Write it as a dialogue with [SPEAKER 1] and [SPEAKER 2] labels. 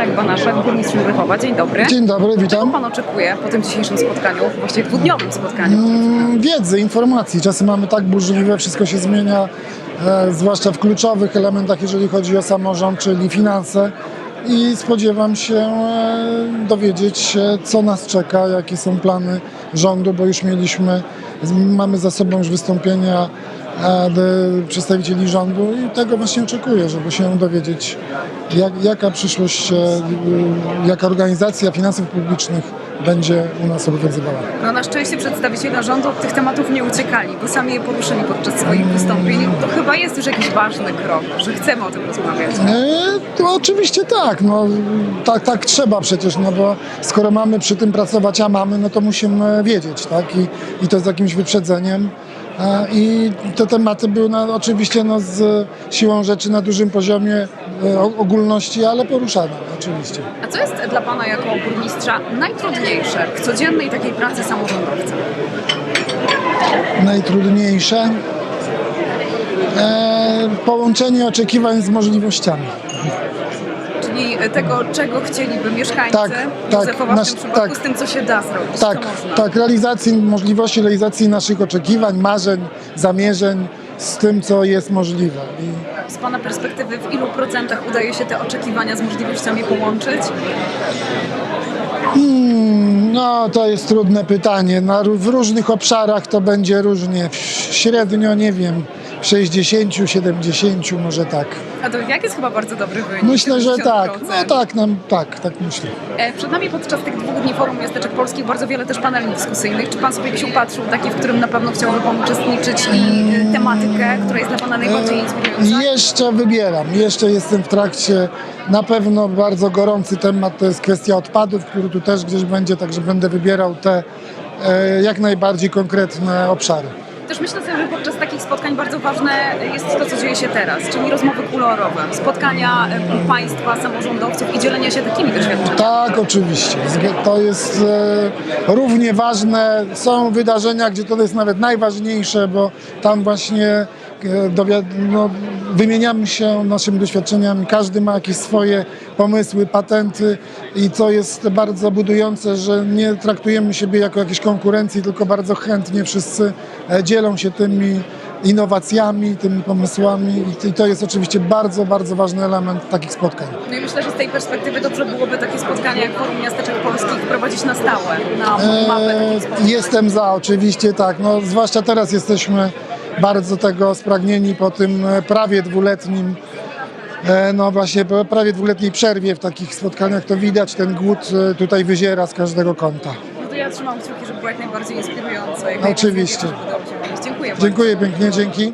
[SPEAKER 1] Marek Banaszek, burmistrz Rychowa. Dzień dobry.
[SPEAKER 2] Dzień dobry,
[SPEAKER 1] Czego
[SPEAKER 2] witam.
[SPEAKER 1] pan oczekuje po tym dzisiejszym spotkaniu, właściwie dwudniowym spotkaniu?
[SPEAKER 2] Mm, Wiedzy, informacji. Czasy mamy tak burzliwe, wszystko się zmienia, e, zwłaszcza w kluczowych elementach, jeżeli chodzi o samorząd, czyli finanse. I spodziewam się e, dowiedzieć się, co nas czeka, jakie są plany rządu, bo już mieliśmy, mamy za sobą już wystąpienia przedstawicieli rządu i tego właśnie oczekuję, żeby się dowiedzieć, jak, jaka przyszłość, e, y, jaka organizacja finansów publicznych będzie u nas obowiązywała.
[SPEAKER 1] No na szczęście przedstawiciele rządu od tych tematów nie uciekali, bo sami je poruszyli podczas swoich wystąpień. To chyba jest już jakiś ważny krok, że chcemy o tym rozmawiać.
[SPEAKER 2] E, To oczywiście tak, no, tak, tak trzeba przecież, no bo skoro mamy przy tym pracować, a mamy, no to musimy wiedzieć, tak? I, i to z jakimś wyprzedzeniem. I te tematy były no, oczywiście no, z siłą rzeczy na dużym poziomie e, ogólności, ale poruszane oczywiście.
[SPEAKER 1] A co jest dla pana jako burmistrza najtrudniejsze w codziennej takiej pracy samorządowca?
[SPEAKER 2] Najtrudniejsze e, połączenie oczekiwań z możliwościami.
[SPEAKER 1] Tego, czego chcieliby mieszkańcy
[SPEAKER 2] Tak, tak,
[SPEAKER 1] w
[SPEAKER 2] nasz-
[SPEAKER 1] tym przypadku,
[SPEAKER 2] tak.
[SPEAKER 1] z tym, co się da zrobić,
[SPEAKER 2] Tak, tak, realizacji, możliwości realizacji naszych oczekiwań, marzeń, zamierzeń z tym, co jest możliwe. I
[SPEAKER 1] Z Pana perspektywy, w ilu procentach udaje się te oczekiwania z możliwościami połączyć?
[SPEAKER 2] Mm, No, to jest trudne pytanie. Na, w różnych obszarach to będzie różnie. Średnio, nie wiem, 60, 70 może tak.
[SPEAKER 1] A to jak jest chyba bardzo dobry wynik?
[SPEAKER 2] Myślę, że
[SPEAKER 1] 70%.
[SPEAKER 2] tak. No tak, nam, tak, tak myślę.
[SPEAKER 1] E, Przed nami podczas tych dwóch dni Forum Miasteczek Polskich bardzo wiele też paneli dyskusyjnych. Czy Pan sobie gdzieś upatrzył taki, w którym na pewno chciałby Pan uczestniczyć i e, tematykę, która jest dla Pana najbardziej inspirująca?
[SPEAKER 2] Jeszcze wybieram, jeszcze jestem w trakcie. Na pewno bardzo gorący temat to jest kwestia odpadów, który tu też gdzieś będzie, także będę wybierał te e, jak najbardziej konkretne obszary.
[SPEAKER 1] Też myślę sobie, że podczas takich spotkań bardzo ważne jest to, co dzieje się teraz, czyli rozmowy kolorowe, spotkania e, państwa, samorządowców i dzielenia się takimi doświadczeniami.
[SPEAKER 2] Tak, oczywiście. To jest e, równie ważne. Są wydarzenia, gdzie to jest nawet najważniejsze, bo tam właśnie e, no, wymieniamy się naszymi doświadczeniami. Każdy ma jakieś swoje pomysły, patenty i co jest bardzo budujące, że nie traktujemy siebie jako jakiejś konkurencji, tylko bardzo chętnie wszyscy e, dzielą się tymi innowacjami, tymi pomysłami i- to jest oczywiście bardzo, bardzo ważny element takich spotkań.
[SPEAKER 1] No i myślę, że z tej perspektywy dobrze byłoby takie spotkania jak Forum Miasteczek Polskich wprowadzić na stałe, na mapę
[SPEAKER 2] Eee. Jestem za, oczywiście tak. No, zwłaszcza teraz jesteśmy bardzo tego spragnieni po tym e, prawie dwuletnim, e, no właśnie prawie dwuletniej przerwie w takich spotkaniach to widać, ten głód e, tutaj wyziera z każdego kąta.
[SPEAKER 1] No to ja trzymam kciuki, żeby była jak najbardziej inspirująca. Jak
[SPEAKER 2] Oczywiście.
[SPEAKER 1] najbardziej. Dziękuję bardzo.
[SPEAKER 2] Dziękuję pięknie, dzięki.